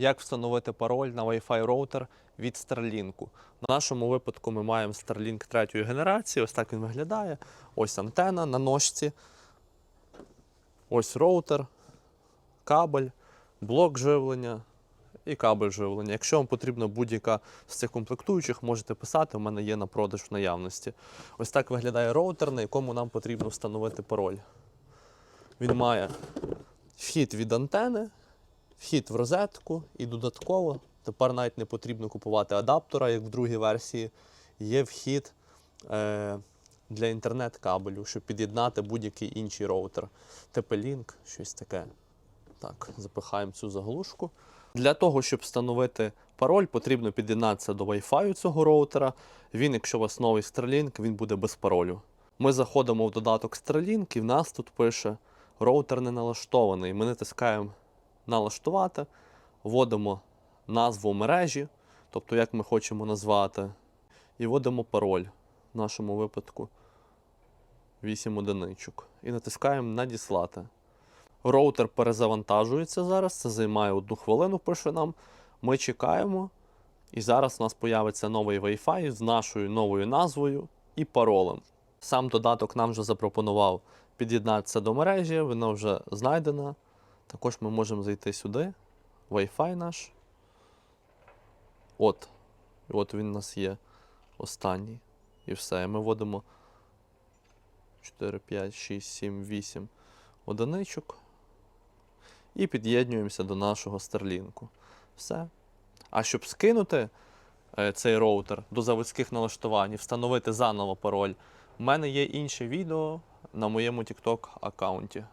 Як встановити пароль на Wi-Fi роутер від Starlink? В нашому випадку ми маємо Starlink третьої генерації. Ось так він виглядає. Ось антена на ножці. Ось роутер, кабель, блок живлення і кабель живлення. Якщо вам потрібна будь-яка з цих комплектуючих, можете писати, у мене є на продаж в наявності. Ось так виглядає роутер, на якому нам потрібно встановити пароль. Він має вхід від антени, вхід в розетку і додатково, тепер навіть не потрібно купувати адаптера, як в другій версії, є вхід е, для інтернет-кабелю, щоб під'єднати будь-який інший роутер. TP-Link, щось таке. Так, запихаємо цю заглушку. Для того, щоб встановити пароль, потрібно під'єднатися до Wi-Fi цього роутера. Він, якщо у вас новий Starlink, він буде без паролю. Ми заходимо в додаток Starlink і в нас тут пише роутер не налаштований. Ми натискаємо налаштувати, вводимо назву мережі, тобто як ми хочемо назвати, і вводимо пароль в нашому випадку 8 одиничок. І натискаємо надіслати. Роутер перезавантажується зараз, це займає одну хвилину, пише нам. Ми чекаємо, і зараз у нас появиться новий Wi-Fi з нашою новою назвою і паролем. Сам додаток нам вже запропонував під'єднатися до мережі, вона вже знайдена. Також ми можемо зайти сюди, Wi-Fi наш. От. І от він у нас є останній. І все. І ми вводимо 4, 5, 6, 7, 8 одиничок. І під'єднуємося до нашого Старлінку. Все. А щоб скинути е, цей роутер до заводських налаштувань і встановити заново пароль, у мене є інше відео на моєму TikTok аккаунті.